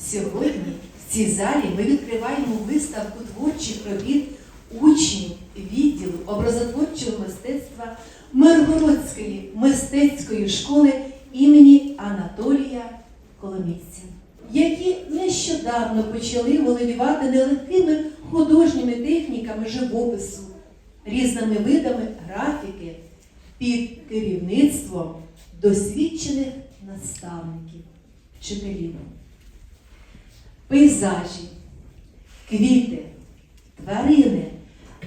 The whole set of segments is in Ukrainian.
Сьогодні в цій залі ми відкриваємо виставку творчих робіт учнів відділу образотворчого мистецтва Миргородської мистецької школи імені Анатолія Коломійця, які нещодавно почали володівати нелегкими художніми техніками живопису, різними видами графіки під керівництвом досвідчених наставників, вчителів. Пейзажі, квіти, тварини,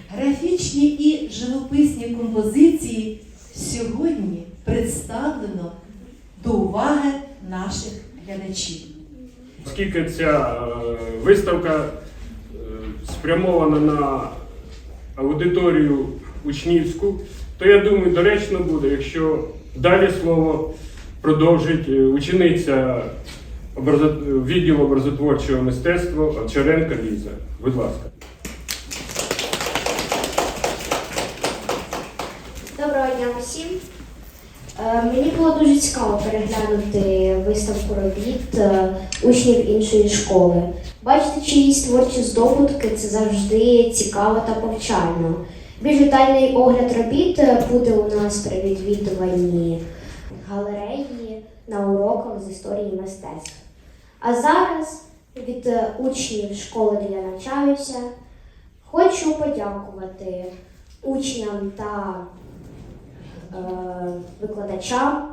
графічні і живописні композиції сьогодні представлено до уваги наших глядачів. Оскільки ця е, виставка е, спрямована на аудиторію учнівську, то я думаю, доречно буде, якщо далі слово продовжить е, учениця відділу образотворчого мистецтва Овчаренка Ліза. Будь ласка. Доброго дня усім. Е, Мені було дуже цікаво переглянути виставку робіт е, учнів іншої школи. Бачити чиїсь творчі здобутки це завжди цікаво та повчально. Більш детальний огляд робіт е, буде у нас при відвідуванні галереї на уроках з історії мистецтв. А зараз від е, учнів школи, де я навчаюся, хочу подякувати учням та е, викладачам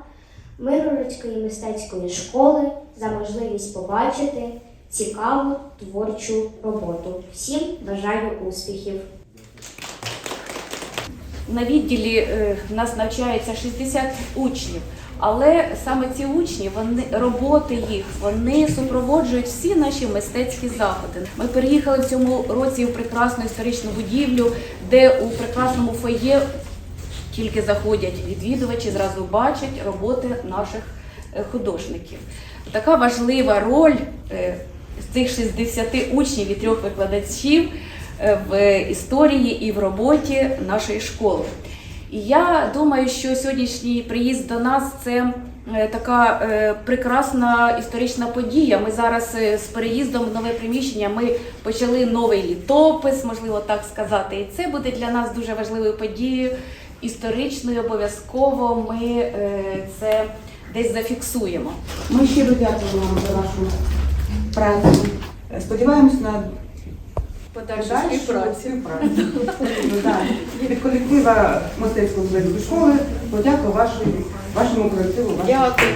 Миргородської мистецької школи за можливість побачити цікаву творчу роботу. Всім бажаю успіхів! На відділі е, в нас навчається 60 учнів, але саме ці учні, вони роботи їх, вони супроводжують всі наші мистецькі заходи. Ми переїхали в цьому році в прекрасну історичну будівлю, де у прекрасному фоє тільки заходять відвідувачі, зразу бачать роботи наших е, художників. Така важлива роль е, цих 60 учнів і трьох викладачів е, в історії і в роботі нашої школи. І я думаю, що сьогоднішній приїзд до нас це е, така е, прекрасна історична подія. Ми зараз е, з переїздом в нове приміщення ми почали новий літопис, можливо так сказати. І це буде для нас дуже важливою подією історичною. Обов'язково ми це десь зафіксуємо. Ми щиро дякуємо вам за вашу працю. Сподіваємось на Подальшу співпрацю. співпрацю. Від колектива мистецького школи подякую вашому колективу. Дякую.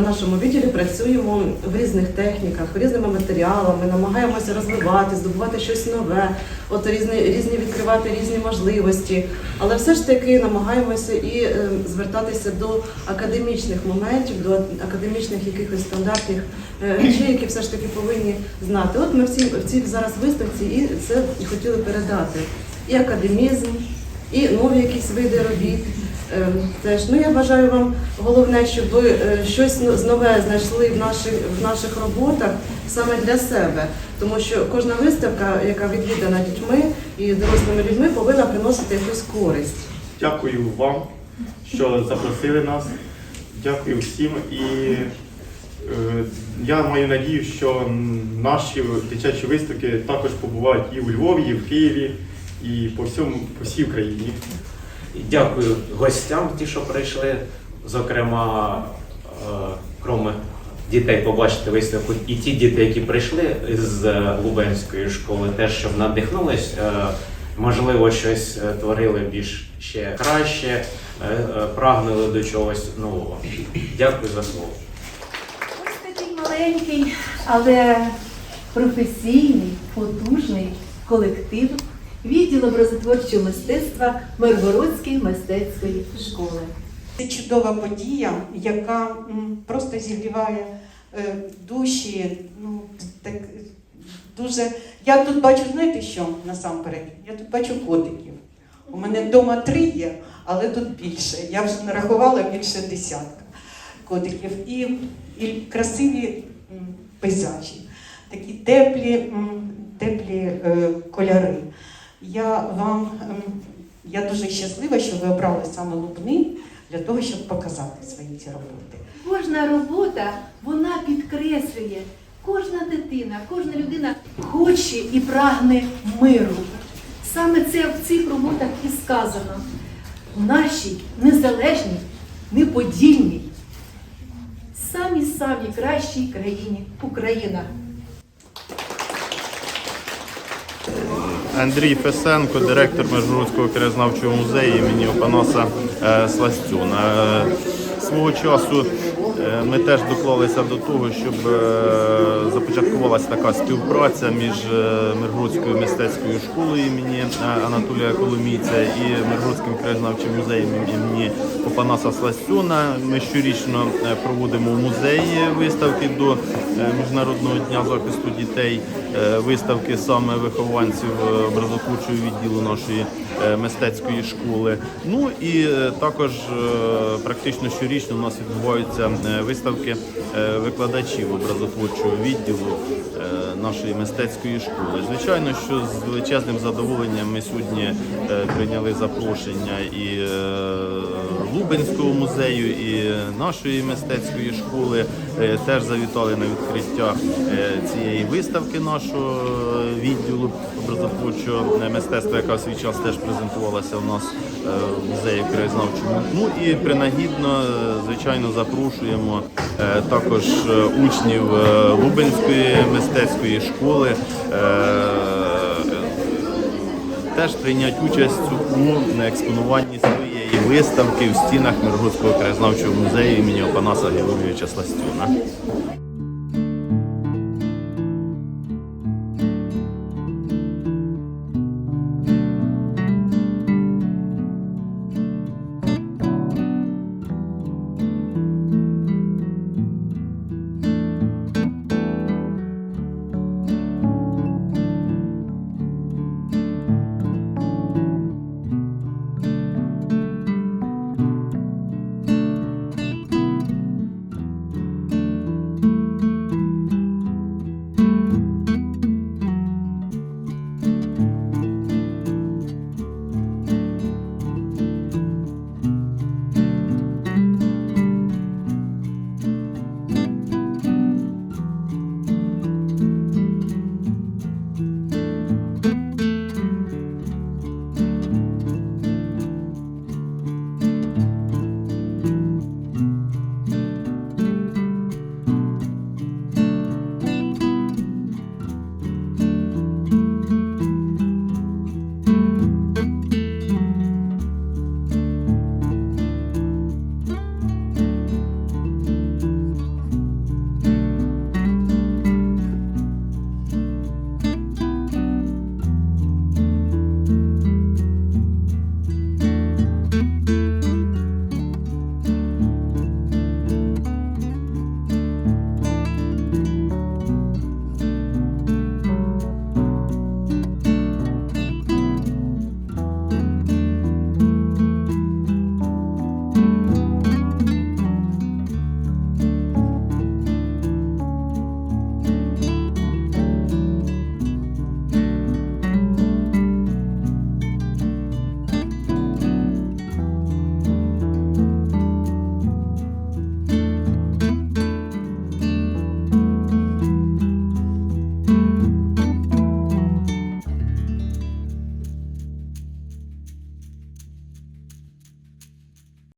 На нашому відділі працюємо в різних техніках, різними матеріалами, намагаємося розвивати, здобувати щось нове, от різні, різні відкривати різні можливості. Але все ж таки намагаємося і е, звертатися до академічних моментів, до академічних якихось стандартних е, речей, які все ж таки повинні знати. От ми всі в цій зараз виставці і це хотіли передати. І академізм, і нові якісь види робіт. Теж ну я бажаю вам головне, щоб ви е, щось нове знайшли в наших в наших роботах саме для себе, тому що кожна виставка, яка відвідана дітьми і дорослими людьми, повинна приносити якусь користь. Дякую вам, що запросили нас. Дякую всім. І е, я маю надію, що наші дитячі виставки також побувають і у Львові, і в Києві, і по всьому по всій Україні. Дякую гостям, ті, що прийшли. Зокрема, е, кроме дітей побачити виставку, і ті діти, які прийшли з Лубенської школи, теж щоб надихнулись, е, можливо, щось е, творили більш ще краще, е, е, прагнули до чогось нового. Дякую за слово. Ось такий маленький, але професійний, потужний колектив відділу образотворчого мистецтва Миргородської мистецької школи. Це чудова подія, яка просто зігріває е, душі. Ну, так, дуже... Я тут бачу, знаєте що насамперед? Я тут бачу котиків. У мене вдома три є, але тут більше. Я вже нарахувала більше десятка котиків. І, і красиві пейзажі, такі теплі, теплі е, кольори. Я вам ем, я дуже щаслива, що ви обрали саме Лубни для того, щоб показати свої ці роботи. Кожна робота вона підкреслює, кожна дитина, кожна людина хоче і прагне миру. Саме це в цих роботах і сказано. В нашій незалежній, неподільній, самій самій кращій країні Україна. Андрій Фесенко, директор Межгородського краєзнавчого музею імені Опанаса е, Сластюна. Е, Свого часу ми теж доклалися до того, щоб е, започаткувалася така співпраця між е, Миргородською мистецькою школою імені е, Анатолія Коломійця і Миргородським краєзнавчим музеєм імені Опанаса Сластюна. Ми щорічно е, проводимо в музеї виставки до е, Міжнародного дня захисту дітей, е, виставки саме вихованців е, образотворчого відділу нашої е, мистецької школи. Ну і е, також е, практично щорічно у нас відбуваються е, виставки е, викладачів образотворчого відділу е, нашої мистецької школи. Звичайно, що з величезним задоволенням ми сьогодні е, прийняли запрошення і е, Лубенського музею, і нашої мистецької школи. Е, Теж завітали на відкриття е, цієї виставки нашого е, відділу образотворчого мистецтва, яка в свій час теж презентувалася у нас в музеї краєзнавчому. Ну і принагідно, звичайно, запрошуємо також учнів Лубенської мистецької школи. Теж прийняти участь у експонуванні виставки в стінах Миргородського краєзнавчого музею імені Опанаса Георгійовича Сластюна.